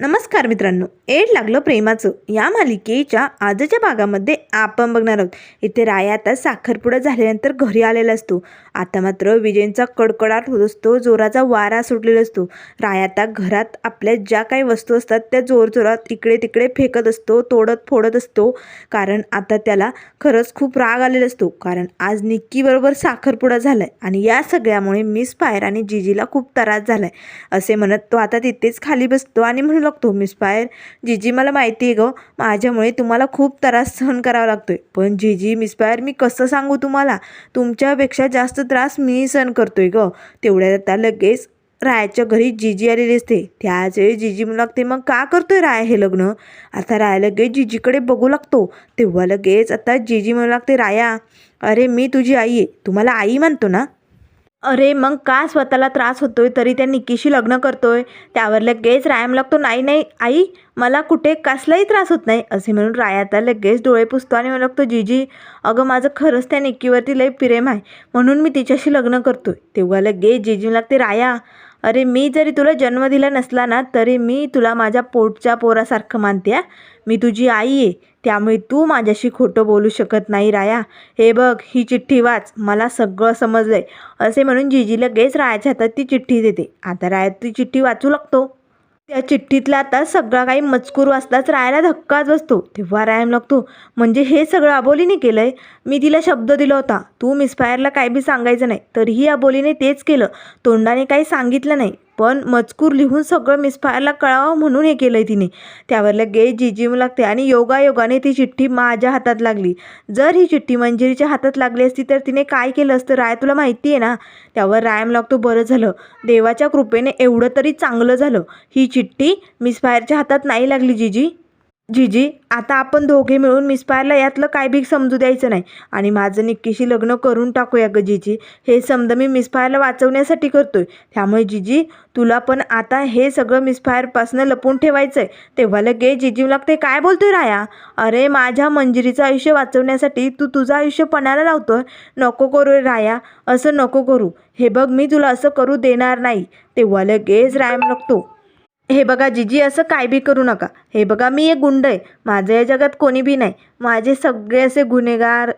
नमस्कार मित्रांनो एड लागलं प्रेमाचं. या मालिकेच्या आजच्या भागामध्ये आपण बघणार आहोत. इथे राया आता साखरपुडा झाल्यानंतर घरी आलेला असतो. आता मात्र विजयंचा कडकडाट होत असतो जोराचा वारा सुटलेला असतो. राया आता घरात आपल्या ज्या काही वस्तू असतात त्या जोरजोरात इकडे तिकडे फेकत असतो तोडत फोडत असतो. कारण आता त्याला खरंच खूप राग आलेला असतो. कारण आज निक्कीबरोबर साखरपुडा झाला आहे आणि या सगळ्यामुळे मिस फायर आणि जिजीला खूप त्रास झाला आहे असे म्हणत तो आता तिथेच खाली बसतो आणि म्हणून शकतो मिस फायर जिजी मला माहिती आहे गं. माझ्यामुळे तुम्हाला खूप त्रास सहन करावा लागतो आहे पण जीजी मिसफायर मी कसं सांगू तुम्हाला? तुमच्यापेक्षा जास्त त्रास मी सहन करतोय गं. तेवढ्या आता लगेच रायाच्या घरी जिजी आलेली असते. त्याच वेळी जिजी म्हणू लागते मग का करतोय राया हे लग्न? आता राया लगेच जिजीकडे बघू लागतो. तेव्हा लगेच आता जीजी म्हणू लागते राया अरे मी तुझी आई आहे. तुम्हाला आई म्हणतो ना? अरे मग का स्वतःला त्रास होतोय? तरी त्या निकीशी लग्न करतोय. त्यावर लगेच रायाम लागतो नाही नाही आई मला कुठे कसलाही त्रास होत नाही. असे म्हणून राया आता लगेच डोळे पुसतो आणि मला लागतो जीजी अगं माझं खरंच त्या निक्कीवरती लई प्रेम आहे. म्हणून मी तिच्याशी लग्न करतोय. तेव्हा लगेच जीजी लागते राया अरे मी जरी तुला जन्म दिला नसला ना तरी मी तुला माझ्या पोटच्या पोरासारखं मानते मी तुझी आई आहे. त्यामुळे तू माझ्याशी खोटं बोलू शकत नाही राया. हे बघ ही चिठ्ठी वाच. मला सगळं समजलं आहे असे म्हणून जिजी लगेच रायाच्या हातात ती चिठ्ठी देते. आता राया ती चिठ्ठी वाचू लागतो? त्या चिठ्ठीतला आता सगळा काही मजकूर वाचताच रायाला धक्काच बसतो. तेव्हा रायम लागतो म्हणजे हे सगळं अबोलीने केलं आहे मी तिला शब्द दिला होता. तू मिसफायरला काय बी सांगायचं नाही. तरीही अबोलीने तेच केलं. तोंडाने काही सांगितलं नाही. पण मजकूर लिहून सगळं मिसफायरला कळावं म्हणून हे केलं आहे तिने. त्यावर लगेच जिजीम लागते आणि योगायोगाने ती चिठ्ठी माझ्या हातात लागली. जर ही चिठ्ठी मंजिरीच्या हातात लागली असती तर तिने काय केलं असतं? राय तुला माहिती आहे ना? त्यावर रायम लागतो बरं झालं. देवाच्या कृपेने एवढं तरी चांगलं झालं. ही चिठ्ठी मिसफायरच्या हातात नाही लागली जिजी. जिजी आता आपण दोघे मिळून मिसफायरला यातलं काय बी समजू द्यायचं नाही. आणि माझं निक्कीशी लग्न करून टाकूया ग जीजी. हे समजा मी मिसफायरला वाचवण्यासाठी करतोय. त्यामुळे जिजी तुला पण आता हे सगळं मिसफायरपासनं लपून ठेवायचं आहे तेव्हा लगे जिजी लागते काय बोलतोय राया? अरे माझ्या मंजिरीचं आयुष्य वाचवण्यासाठी तू तुझं आयुष्य पणाला लावतोय. नको करू राया. असं नको करू. हे बघ मी तुला असं करू देणार नाही. तेव्हा लगेच रायम लागतो. हे बघा जिजी असं काय बी करू नका. हे बघा मी एक गुंड आहे. माझं या जगात कोणी बी नाही. माझे सगळे असे गुन्हेगार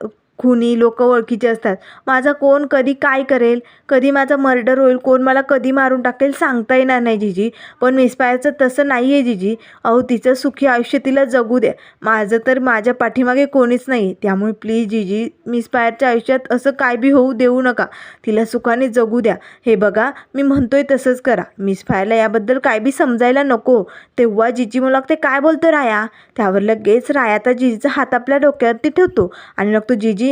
खुनी लोक ओळखीचे असतात. माझा कोण कधी काय करेल कधी माझा मर्डर होईल कोण मला कधी मारून टाकेल सांगता येणार नाही जिजी. पण मिसफायरचं तसं नाही आहे जिजी. अहो तिचं सुखी आयुष्य तिला जगू द्या. माझं तर माझ्या पाठीमागे कोणीच नाही. आहे त्यामुळे प्लीज जिजी मिसफायरच्या आयुष्यात असं काय बी होऊ देऊ नका. तिला सुखाने जगू द्या. हे बघा मी म्हणतोय तसंच करा. मिसफायरला याबद्दल काय बी समजायला नको. तेव्हा जिजी मला लागते काय बोलतो राया? त्यावर लगेच राया तर जिजीचा हात आपल्या डोक्यावरती ठेवतो. आणि लागतो जिजी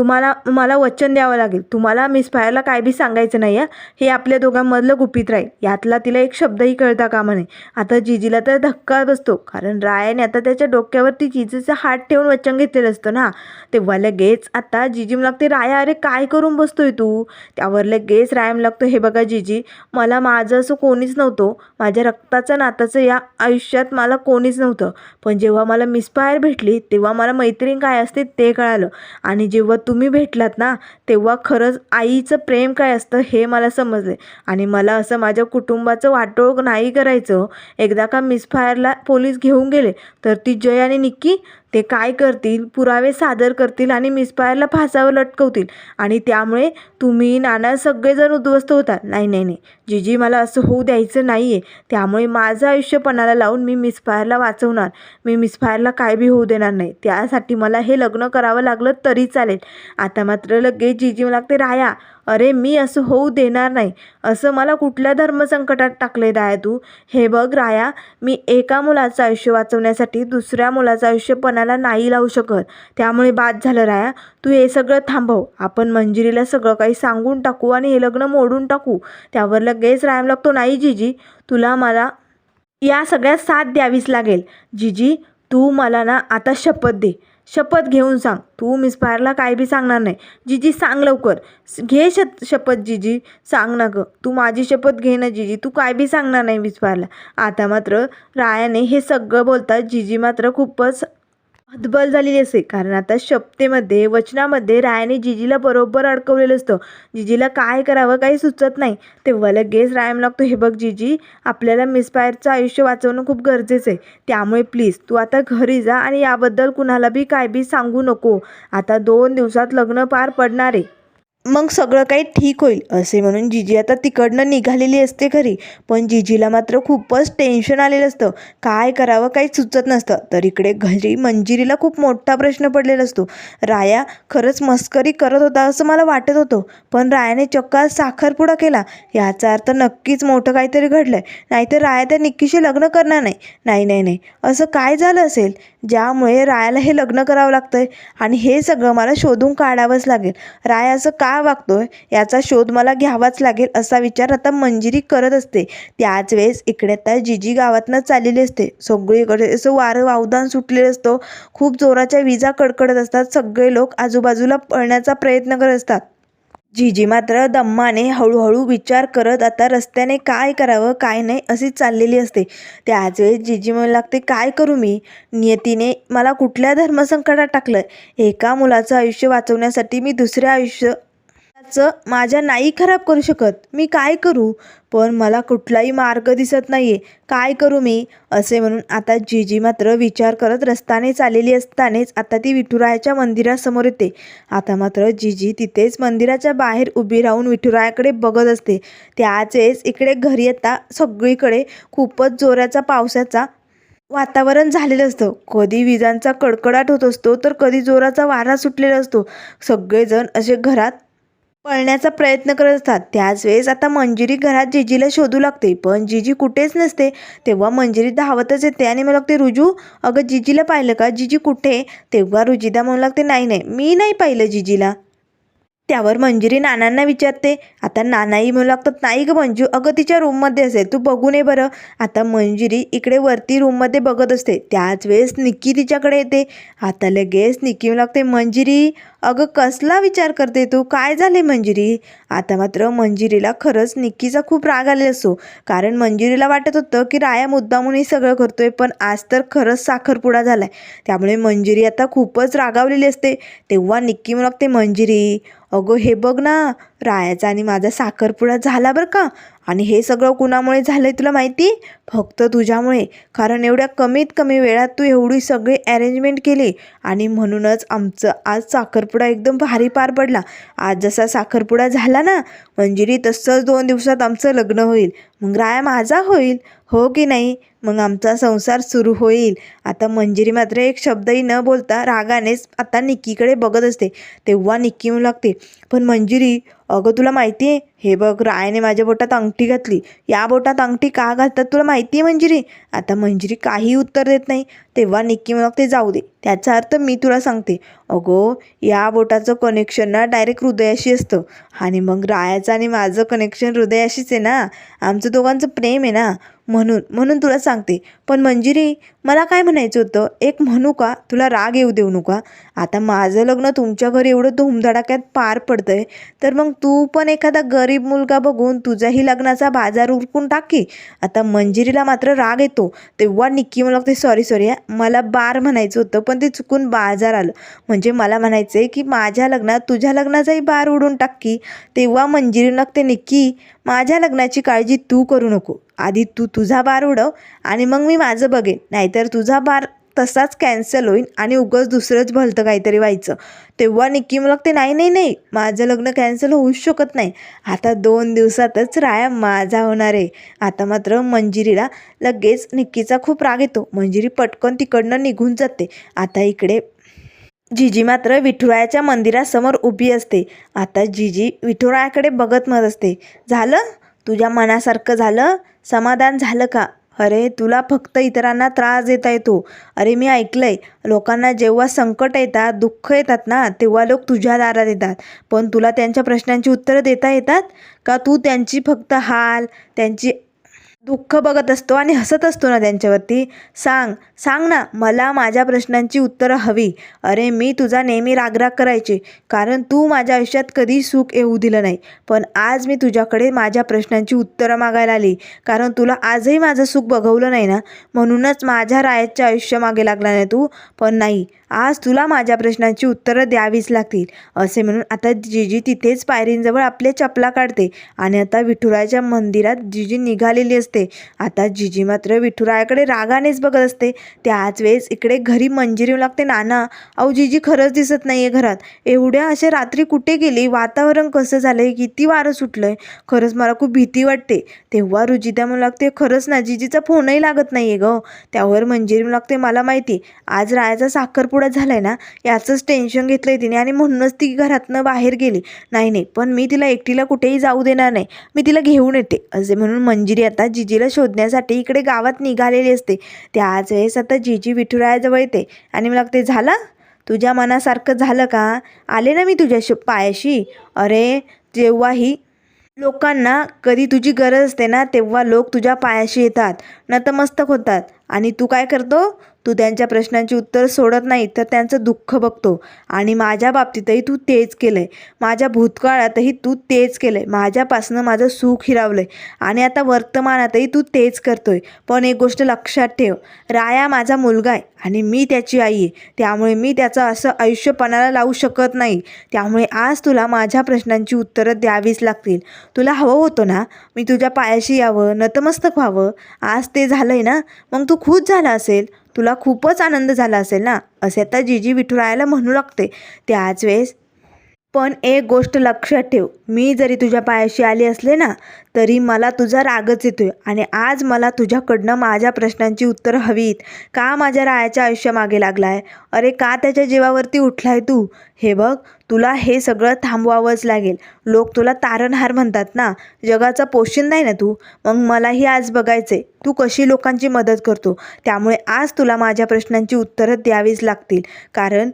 तुम्हाला मला वचन द्यावं लागेल. तुम्हाला मिसफायरला काय बी सांगायचं नाही आहे हे आपल्या दोघांमधलं गुपित राहील. यातला तिला एक शब्दही कळता कामा नये. आता जिजीला तर धक्का बसतो. कारण रायाने आता त्याच्या डोक्यावरती जिजीचा हात ठेवून वचन घेतलेलं असतं ना. तेव्हा लगेच आता जिजीम लागते राया अरे काय करून बसतोय तू? त्यावर लगेच रायम लागतो हे बघा जिजी मला माझं असं कोणीच नव्हतं. माझ्या रक्ताचं नाताचं या आयुष्यात मला कोणीच नव्हतं. पण जेव्हा मला मिसफायर भेटली तेव्हा मला मैत्रीण काय असते ते कळालं. आणि जेव्हा तुम्ही भेटलात ना तेव्हा खरंच आईचं प्रेम काय असतं हे मला समजले. आणि मला असं माझ्या कुटुंबाचं वाटोळ नाही करायचं. एकदा का मिसफायरला पोलीस घेऊन गेले तर ती जय आणि निक्की ते काय करतील पुरावे सादर करतील आणि मिसफायरला फासावर लटकवतील. आणि त्यामुळे तुम्ही नाना सगळेजण उद्ध्वस्त होतात. नाही नाही नाही. जीजी मला असं होऊ द्यायचं नाही आहे त्यामुळे माझं आयुष्य पणाला लावून मी मिसफायरला वाचवणार. मी मिसफायरला काय बी होऊ देणार नाही. त्यासाठी मला हे लग्न करावं लागलं तरी चालेल. आता मात्र लगेच जीजी मला लागते राया अरे मी असं होऊ देणार नाही. असं मला कुठल्या धर्मसंकटात टाकले राया तू? हे बघ राया मी एका मुलाचं आयुष्य वाचवण्यासाठी दुसऱ्या मुलाचं आयुष्य पणाला नाही लावू शकत. त्यामुळे बाद झालं राया. तू हे सगळं थांबव. आपण मंजिरीला सगळं काही सांगून टाकू आणि हे लग्न मोडून टाकू. त्यावर लगेच रायम लागतो नाही जिजी. तुला मला या सगळ्यात साथ द्यावीच लागेल. जिजी तू मला ना आता शपथ दे. शपथ घेऊन सांग. तू मिसफायरला काय बी सांगणार नाही. जिजी सांग लवकर. घे शत शपथ जिजी. सांग ना गं. तू माझी शपथ घे ना जिजी. तू काय बी सांगणार नाही मिसफायरला आता मात्र रायाने हे सगळं बोलतात जिजी मात्र खूपच हतबल झालेली असते. कारण आता शपतेमध्ये वचनामध्ये रायाने जिजीला बरोबर अडकवलेलं असतं. जिजीला काय करावं काही सुचत नाही. तेव्हा लगेच रायम लागतो हे बघ जिजी आपल्याला मिसफायरचं आयुष्य वाचवणं खूप गरजेचं आहे. त्यामुळे प्लीज तू आता घरी जा आणि याबद्दल कुणाला बी काय बी सांगू नको. आता दोन दिवसात लग्न पार पडणार आहे. मग सगळं काही ठीक होईल असे म्हणून जिजी आता तिकडनं निघालेली असते खरी पण जिजीला मात्र खूपच टेन्शन आलेलं असतं. काय करावं काही सुचत नसतं. तर इकडे घरी मंजिरीला खूप मोठा प्रश्न पडलेला असतो. राया खरंच मस्करी करत होता असं मला वाटत होतं. पण रायाने चक्का साखरपुडा केला. याचा अर्थ नक्कीच मोठं काहीतरी घडलं आहे नाहीतर राया त्या निक्कीशी लग्न करणार नाही. नाही नाही नाही. असं काय झालं असेल? ज्यामुळे रायाला हे लग्न करावं लागतं आहे आणि हे सगळं मला शोधून काढावंच लागेल. राय असं का वागतो आहे याचा शोध मला घ्यावाच लागेल असा विचार आता मंजिरी करत असते. त्याच वेळेस इकडे आता जिजी गावातनं चाललेली असते. सगळीकडे असं वारं वावदान सुटलेलं असतं. खूप जोराच्या विजा कडकडत असतात. सगळे लोक आजूबाजूला पळण्याचा प्रयत्न करत असतात. जीजी मात्र दम्माने हळूहळू विचार करत आता रस्त्याने काय करावं काय नाही अशी चाललेली असते. त्याच वेळेस जिजी म्हणू लागते काय करू मी? नियतीने मला कुठल्या धर्मसंकटात टाकलं एका मुलाचं आयुष्य वाचवण्यासाठी मी दुसऱ्या आयुष्य चं माझ्या नाही खराब करू शकत. मी काय करू? पण मला कुठलाही मार्ग दिसत नाहीये. काय करू मी? असे म्हणून आता जिजी मात्र विचार करत रस्त्याने चाललेली असतानेच आता ती विठुरायाच्या मंदिरासमोर येते. आता मात्र जिजी तिथेच मंदिराच्या बाहेर उभी राहून विठुरायाकडे बघत असते. त्याच वेळेस इकडे घरी येता सगळीकडे खूपच जोराचा पावसाचा वातावरण झालेलं असतं. कधी विजांचा कडकडाट होत असतो तर कधी जोराचा वारा सुटलेला असतो. सगळेजण असे घरात पळण्याचा प्रयत्न करत असतात. त्याच वेळेस आता मंजिरी घरात जिजीला शोधू लागते. पण जिजी कुठेच नसते. तेव्हा मंजिरी धावतच येते आणि मला लागते रुजू अगं जिजीला पाहिलं का? जिजी कुठे? तेव्हा रुजिदा म्हणू लागते नाही नाही मी नाही पाहिलं जिजीला. त्यावर मंजिरी नानांना विचारते. आता नानाही म्हणू लागतात नाही ग मंजू अगं तिच्या रूममध्ये असेल तू बघू नये बरं. आता मंजिरी इकडे वरती रूममध्ये बघत असते. त्याच वेळेस निक्की तिच्याकडे येते. आता लगेच निक्की म्हणू लागते मंजिरी अगं कसला विचार करते तू? काय झाले मंजिरी? आता मात्र मंजिरीला खरंच निक्कीचा खूप राग आलेला असतो. कारण मंजिरीला वाटत होतं की राया मुद्दामून हे सगळं करतोय पण आज तर खरंच साखरपुडा झालाय. त्यामुळे मंजिरी आता खूपच रागावलेली असते. तेव्हा निक्की म्हणू लागते मंजिरी अगं हे बघ ना रायाचा आणि माझा साखरपुडा झाला बरं का? आणि हे सगळं कुणामुळे झालं आहे तुला माहिती? फक्त तुझ्यामुळे. कारण एवढ्या कमीत कमी वेळात तू एवढी सगळी अरेंजमेंट केली आणि म्हणूनच आमचं आज साखरपुडा एकदम भारी पार पडला. आज जसा साखरपुडा झाला ना मंजिरी तसंच दोन दिवसात आमचं लग्न होईल. मग राया माझा होईल? हो की नाही? मग आमचा संसार सुरू होईल. आता मंजिरी मात्र एक शब्दही न बोलता रागानेच आता निक्कीकडे बघत असते. तेव्हा निक्की येऊ लागते पण मंजिरी अगं तुला माहिती आहे हे बघ रायाने माझ्या बोटात अंगठी घातली. या बोटात अंगठी का घालतात तुला माहिती आहे मंजिरी? आता मंजिरी काही उत्तर देत नाही. तेव्हा निक्की मग ते जाऊ दे. त्याचा अर्थ मी तुला सांगते. अगो या बोटाचं कनेक्शन ना डायरेक्ट हृदयाशी असतं. आणि मग रायाचं आणि माझं कनेक्शन हृदयाशीच आहे ना. आमचं दोघांचं प्रेम आहे ना. म्हणून म्हणून तुला सांगते. पण मंजिरी मला काय म्हणायचं होतं? एक म्हणू का? तुला राग येऊ देऊ नका. आता माझं लग्न तुमच्या घरी एवढं धुमधडाक्यात पार पडतंय. तर मग तू पण एखादा गरीब मुलगा बघून तुझ्याही लग्नाचा बाजार उरकून टाकी. आता मंजिरीला मात्र राग येतो. तेव्हा निक्की मला लागते सॉरी सॉरी मला बार म्हणायचं होतं पण ते चुकून बाजार आलं. म्हणजे मला म्हणायचं आहे की माझ्या लग्नात तुझ्या लग्नाचाही बार उडून टाकी. तेव्हा मंजिरी लागते निक्की माझ्या लग्नाची काळजी तू करू नको. आधी तू तुझा बार उडव आणि मग मी माझं बघेन. नाहीतर तुझा बार तसाच कॅन्सल होईल आणि उगंच दुसरंच भलतं काहीतरी व्हायचं. तेव्हा निक्की मला ते नाही नाही नाही माझं लग्न कॅन्सल होऊच शकत नाही. आता दोन दिवसातच राया माझा होणार आहे. आता मात्र मंजिरीला लगेच निक्कीचा खूप राग येतो. मंजिरी पटकन तिकडनं निघून जाते. आता इकडे जिजी मात्र विठुरायाच्या मंदिरासमोर उभी असते. आता जिजी विठुरायाकडे बघत मत असते. झालं? तुझ्या मनासारखं झालं? समाधान झालं का? अरे तुला फक्त इतरांना त्रास देता येतो अरे मी ऐकलंय लोकांना जेव्हा संकट येतात दुःख येतात ना तेव्हा लोक तुझ्या दारात येतात. पण तुला त्यांच्या प्रश्नांची उत्तरं देता येतात? का तू त्यांची फक्त हाल त्यांची दुःख बघत असतो आणि हसत असतो ना त्यांच्यावरती. सांग सांग ना मला माझ्या प्रश्नांची उत्तरं हवी. अरे मी तुझा नेहमी रागराग करायचे कारण तू माझ्या आयुष्यात कधी सुख येऊ दिलं नाही. पण आज मी तुझ्याकडे माझ्या प्रश्नांची उत्तरं मागायला आली कारण तुला आजही माझं सुख बघवलं नाही ना. म्हणूनच माझ्या रायाच्या आयुष्य मागे लागला नाही तू. पण नाही आज तुला माझ्या प्रश्नांची उत्तरं द्यावीच लागतील. असे म्हणून आता जिजी तिथेच पायरींजवळ आपल्या चपला काढते आणि आता विठुरायाच्या मंदिरात जिजी निघालेली असते. आता जिजी मात्र विठुरायाकडे रागानेच बघत असते. त्याच वेळेस इकडे घरी मंजिरी येऊ लागते. नाना अहो जिजी खरंच दिसत नाही आहे घरात. एवढ्या अशा रात्री कुठे गेली? वातावरण कसं झालं आहे किती वारं सुटलं आहे खरंच मला खूप भीती वाटते. तेव्हा रुजिता म्हणू लागते खरंच ना जिजीचा फोनही लागत नाही आहे गं. त्यावर मंजिरी म्हणू लागते मला माहिती. आज रायाचा साखरपुडा झाला आहे ना याचंच टेन्शन घेतलं आहे तिने आणि म्हणूनच ती घरातनं बाहेर गेली. नाही नाही पण मी तिला एकटीला कुठेही जाऊ देणार नाही. मी तिला घेऊन येते. असे म्हणून मंजिरी आता जिजीला शोधण्यासाठी इकडे गावात निघालेली असते. त्याच वेळेस आता जिजी विठुरायाजवळ येते आणि मला ते झालं? तुझ्या मनासारखं झालं का? आले ना मी तुझ्या श पायाशी? अरे जेव्हाही लोकांना कधी तुझी गरज असते ना तेव्हा लोक तुझ्या पायाशी येतात. नतमस्तक होतात. आणि तू काय करतो? तू त्यांच्या प्रश्नांची उत्तर सोडत नाही तर त्यांचं दुःख बघतो. आणि माझ्या बाबतीतही तू तेच केलं आहे माझ्या भूतकाळातही तू तेच केलं आहे माझ्यापासनं माझं सुख हिरावलं आहे आणि आता वर्तमानातही तू तेच करतोय. पण एक गोष्ट लक्षात ठेव. राया माझा मुलगा आहे आणि मी त्याची आई आहे. त्यामुळे मी त्याचं असं आयुष्यपणाला लावू शकत नाही. त्यामुळे आज तुला माझ्या प्रश्नांची उत्तरं द्यावीच लागतील. तुला हवं होतं ना? मी तुझ्या पायाशी यावं नतमस्तक व्हावं. आज ते झालं आहे ना? मग तू खुश झाला असेल? तुला खूपच आनंद झाला असेल ना? असे आता जीजी विठुरायाला म्हणू लागते त्याच वेळेस पण एक गोष्ट लक्षात ठेव. मी जरी तुझ्या पायाशी आली असले ना तरी मला तुझा रागच येतो आहे आणि आज मला तुझ्याकडनं माझ्या प्रश्नांची उत्तरं हवीत. का माझ्या रायाच्या आयुष्यामागे लागलाय? अरे का त्याच्या जीवावरती उठलाय तू? हे बघ तुला हे सगळं थांबवावंच लागेल. लोक तुला तारणहार म्हणतात ना जगाचा पोशिंदा आहे ना तू? मग मलाही आज बघायचंय. तू कशी लोकांची मदत करतो? त्यामुळे आज तुला माझ्या प्रश्नांची उत्तरं द्यावीच लागतील. कारण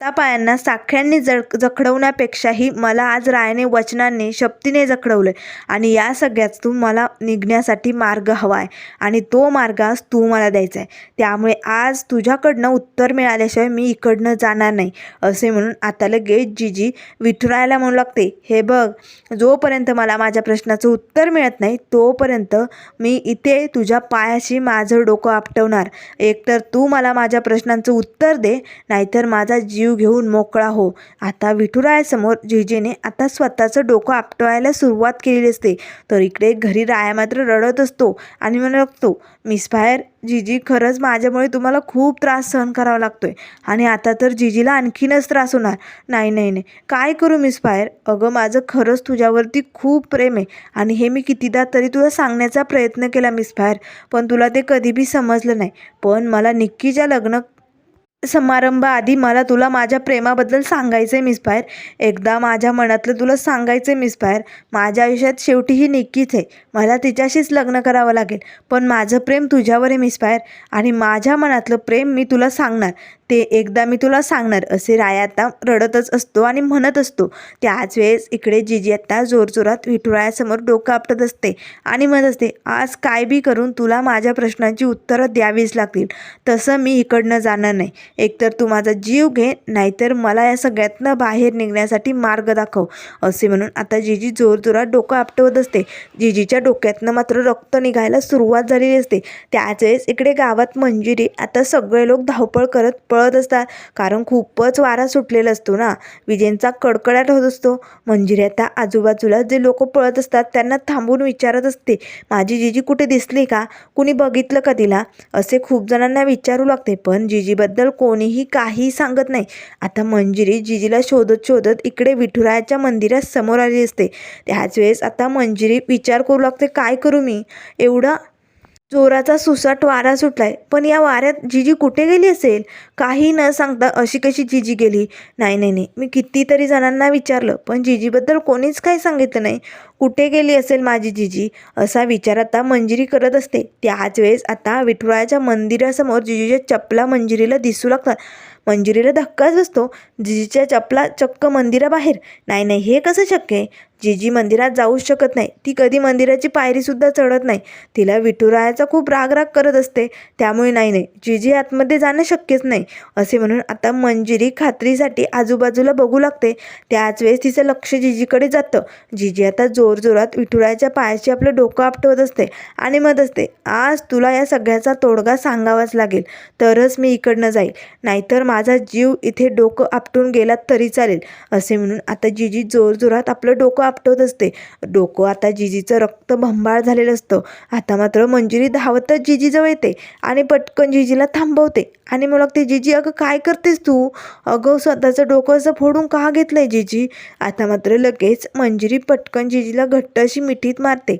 पायांना साख्यांनी जड जखडवण्यापेक्षाही मला आज रायाने वचनांनी शक्तीने जखडवलं आणि या सगळ्यातून मला निघण्यासाठी मार्ग हवा आहे आणि तो मार्ग आज तू मला द्यायचा आहे त्यामुळे आज तुझ्याकडनं उत्तर मिळाल्याशिवाय मी इकडनं जाणार नाही असे म्हणून आता लगेच जीजी विठुरायला म्हणू लागते हे बघ जोपर्यंत मला माझ्या प्रश्नाचं उत्तर मिळत नाही तोपर्यंत मी इथे तुझ्या पायाशी माझं डोकं आपटवणार. एकतर तू मला माझ्या प्रश्नांचं उत्तर दे नाहीतर माझा जीव घेऊन मोकळा हो. आता विठुरायासमोर जिजीने आता स्वतःचं डोकं आपटवायला सुरुवात केलेली असते. तर इकडे घरी राया मात्र रडत असतो आणि म्हणू लागतो मिस फायर जिजी खरंच माझ्यामुळे तुम्हाला खूप त्रास सहन करावा लागतोय. आणि आता तर जिजीला आणखीनच त्रास होणार. नाही नाही नाही. काय करू मिस फायर अगं माझं खरंच तुझ्यावरती खूप प्रेम आहे आणि हे मी कितीदा तरी तुला सांगण्याचा प्रयत्न केला मिस फायर पण तुला ते कधी बी समजलं नाही. पण मला निक्कीच्या लग्न समारंभाआधी मला तुला माझ्या प्रेमाबद्दल सांगायचं आहे मिस बाहेर एकदा माझ्या मनातलं तुला सांगायचं आहे मिस बाहेर माझ्या आयुष्यात शेवटी ही निक्कीच आहे. मला तिच्याशीच लग्न करावं लागेल पण माझं प्रेम तुझ्यावर आहे मिस बाहेर आणि माझ्या मनातलं प्रेम मी तुला सांगणार. ते एकदा मी तुला सांगणार असे राया आता रडतच असतो आणि म्हणत असतो. त्याच वेळेस इकडे जिजी आता जोरजोरात विठुरायासमोर डोकं आपटत असते आणि म्हणत असते आज काय बी करून तुला माझ्या प्रश्नांची उत्तरं द्यावीच लागतील. तसं मी इकडनं जाणार नाही. एकतर तू माझा जीव घे नाहीतर मला या सगळ्यातनं बाहेर निघण्यासाठी मार्ग दाखव. असे म्हणून आता जिजी जोरजोरात डोकं आपटवत असते. जिजीच्या डोक्यातनं मात्र रक्त निघायला सुरुवात झालेली असते. त्याच वेळेस इकडे गावात मंजिरी आता सगळे लोक धावपळ करत पळत असतात. कारण खूपच वारा सुटलेला असतो ना. विजेंचा कडकडाट होत असतो. मंजिरी आता आजूबाजूला जे लोक पळत असतात त्यांना थांबून विचारत असते माझी जिजी कुठे दिसली का? कुणी बघितलं का तिला? असे खूप जणांना विचारू लागते. पण जिजीबद्दल कोणीही काही सांगत नाही. आता मंजिरी जिजीला शोधत शोधत इकडे विठुरायाच्या मंदिरात समोर आली असते. त्याच वेळेस आता मंजिरी विचार करू लागते काय करू मी? एवढं जोराचा सुसाट वारा सुटलाय. पण या वाऱ्यात जिजी कुठे गेली असेल? काही न सांगता अशी कशी जिजी गेली? नाही नाही नाही. मी कितीतरी जणांना विचारलं पण जिजीबद्दल कोणीच काही सांगितलं नाही. कुठे गेली असेल माझी जिजी? असा विचार आता मंजिरी करत असते. त्याच वेळेस आता विठुरायाच्या मंदिरासमोर जिजीच्या चपला मंजिरीला दिसू लागतात. मंजिरीला धक्काच बसतो. जिजीच्या चपला चक्क मंदिराबाहेर. नाही नाही हे कसं शक्य आहे? जिजी मंदिरात जाऊच शकत नाही. ती कधी मंदिराची पायरीसुद्धा चढत नाही. तिला विठुरायाचा खूप राग राग करत असते. त्यामुळे नाही नाही. जिजी आतमध्ये जाणं शक्यच नाही. असे म्हणून आता मंजिरी खात्रीसाठी आजूबाजूला बघू लागते. त्याच वेळेस तिचं लक्ष जिजीकडे जातं. जिजी आता जोरजोरात विठुरायाच्या पायाशी आपलं डोकं आपटवत असते आणि मत असते आज तुला या सगळ्याचा तोडगा सांगावाच लागेल. तरच मी इकडनं जाईल. नाहीतर माझा जीव इथे डोकं आपटून गेला तरी चालेल. असे म्हणून आता जिजी जोरजोरात आपलं डोकं आपटवत असते. डोकं आता जिजीचं रक्त भंबाळ झालेलं असतं. आता मात्र मंजिरी धावतच जिजीजवळ येते आणि पटकन जिजीला थांबवते. आणि मग लागते जिजी अगं काय करतेस तू? अगं स्वतःचं डोकं असं फोडून का घेतलंय जिजी? आता मात्र लगेच मंजिरी पटकन जिजीला घट्ट अशी मिठीत मारते.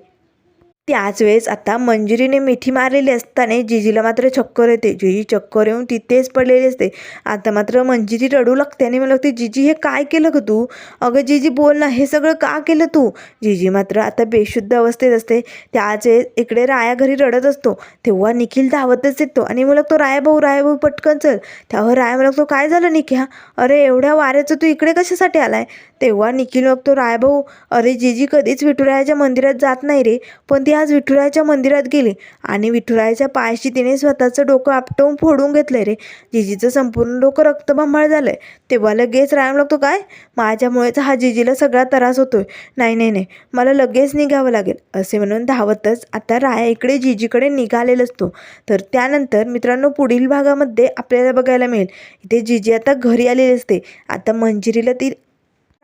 त्याच वेळेस आता मंजिरीने मिठी मारलेली असताना जिजीला मात्र चक्कर येते. जिजी चक्कर येऊन तिथेच पडलेली असते. आता मात्र मंजिरी रडू लागते आणि मला लागते जिजी हे काय केलं ग तू? अगं जिजी बोल ना हे सगळं का केलं तू? जिजी मात्र आता बेशुद्ध अवस्थेत असते. त्याच वेळेस इकडे राया घरी रडत असतो. तेव्हा निखिल धावतच येतो आणि मला तो राया भाऊ राया भाऊ पटकन चल. त्यावर राया मला तो काय झालं निख्या अरे एवढ्या वाऱ्याचं तू इकडे कशासाठी आलाय? तेव्हा निखिल बघतो रायभाऊ अरे जिजी कधीच विठुरायाच्या मंदिरात जात नाही रे. पण ती आज विठुरायाच्या मंदिरात गेली. आणि विठुरायाच्या पायाशी तिने स्वतःचं डोकं आपटवून फोडून घेतलंय रे. जिजीचं संपूर्ण डोकं रक्तबंबाळ झालंय. तेव्हा लगेच रायम लागतो काय? माझ्यामुळेच हा जिजीला सगळा त्रास होतोय. नाही नाही नाही. मला लगेच निघावं लागेल. असे म्हणून धावतच आता राया इकडे जिजीकडे निघालेला असतो. तर त्यानंतर मित्रांनो पुढील भागामध्ये आपल्याला बघायला मिळेल. इथे जिजी आता घरी आलेली असते. आता मंजिरीला ती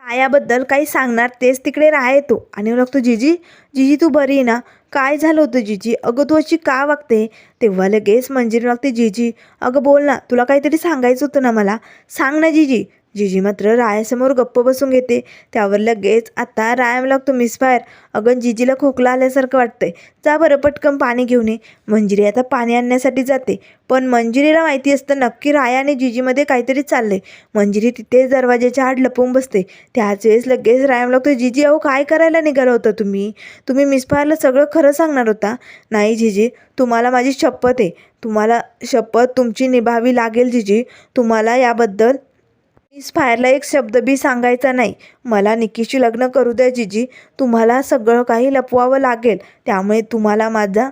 आयाबद्दल काही सांगणार तेच तिकडे राहा येतो आणि मग लागतो जिजी जिजी तू बरी आहे ना? काय झालं होतं जिजी? अगं तू अशी का वागते? तेव्हा लगेच मंजिरी लागते जिजी अगं बोल ना तुला काहीतरी सांगायचं होतं ना मला. सांग ना जिजी जिजी मात्र रायासमोर गप्प बसून घेते. त्यावर लगेच आता राया लागतो मिसफायर अगं जिजीला खोकला आल्यासारखं वाटतंय. जा बरं पटकन पाणी घेऊन ये. मंजिरी आता पाणी आणण्यासाठी जाते. पण मंजिरीला माहिती असतं नक्की राया आणि जिजीमध्ये काहीतरी चाललंय. मंजिरी तिथेच दरवाजाच्या आड लपवून बसते. त्याच वेळेस लगेच रायाम लागतो जिजी अहो काय करायला निघालं होतं तुम्ही? तुम्ही मिसफायरला सगळं खरं सांगणार होता? नाही जिजी तुम्हाला माझी शपथ आहे. तुम्हाला शपथ तुमची निभावी लागेल जिजी. तुम्हाला याबद्दल मिस फायरला एक शब्द बी सांगायचा नाही. मला निकीशी लग्न करू द्या जिजी. तुम्हाला सगळं काही लपवावं लागेल. त्यामुळे तुम्हाला माझा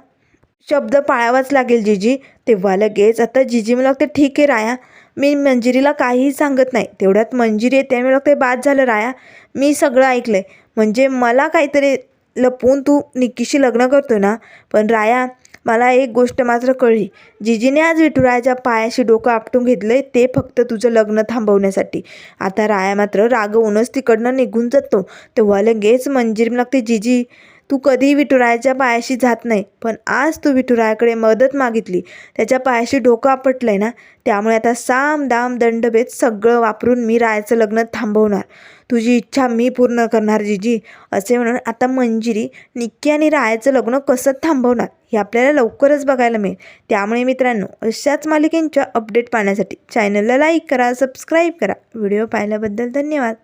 शब्द पाळावाच लागेल जिजी. तेव्हा लगेच आता जिजी मला लागते ठीक आहे राया. मी मंजिरीला काहीही सांगत नाही. तेवढ्यात मंजिरी येते त्यामुळे लागते बाद झालं राया. मी सगळं ऐकलं आहे म्हणजे मला काहीतरी लपवून तू निकीशी लग्न करतो ना? पण राया मला एक गोष्ट मात्र कळली. जिजीने आज विठुरायाच्या पायाशी डोकं आपटून घेतलंय ते फक्त तुझं लग्न थांबवण्यासाठी. आता राया मात्र रागवूनच तिकडनं निघून जातो. तेव्हा लगेच मंजिरी लागते जिजी तू कधी विठुरायाच्या पायाशी जात नाही पण आज तू विठुरायाकडे मदत मागितली. त्याच्या पायाशी डोकं आपटलंय ना त्यामुळे आता साम दाम दंडभेद सगळं वापरून मी रायाचं लग्न थांबवणार. तुझी इच्छा मी पूर्ण करणार जिजी असे म्हणून आता मंजिरी निक्की आणि रायाचं लग्न कसं थांबवणार हे आपल्याला लवकरच बघायला मिळेल. त्यामुळे मित्रांनो अशाच मालिकेंच्या अपडेट पाहण्यासाठी चॅनलला लाईक करा सबस्क्राईब करा. व्हिडिओ पाहिल्याबद्दल धन्यवाद.